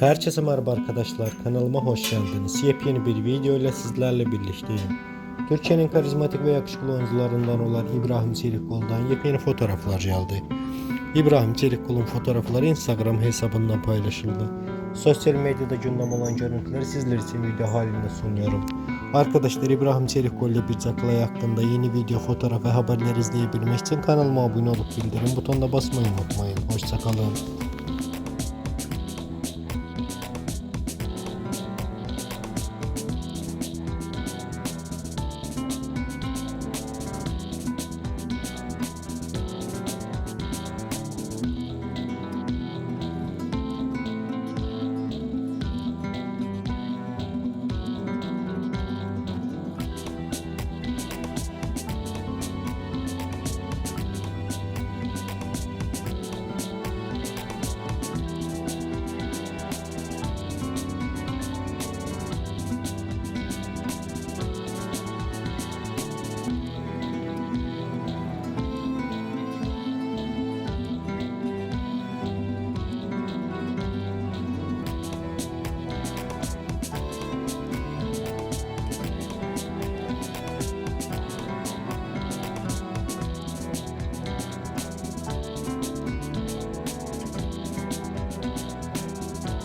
Herkese merhaba arkadaşlar kanalıma hoş geldiniz. Yepyeni bir video ile sizlerle birlikteyim. Türkiye'nin karizmatik ve yakışıklı oyuncularından olan İbrahim Çelikkol'dan yepyeni fotoğraflar geldi. İbrahim Çelikkol'un fotoğrafları Instagram hesabından paylaşıldı. Sosyal medyada gündem olan görüntüleri sizler için video halinde sunuyorum. Arkadaşlar İbrahim Çelikkol ile bir Caklay hakkında yeni video, fotoğraf ve haberler izleyebilmek için kanalıma abone olup bildirim butonuna basmayı unutmayın. Hoşçakalın.